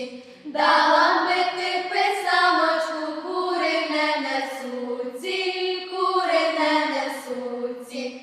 несуться, дала би ти писаночку, кури не несуться, кури не несуться.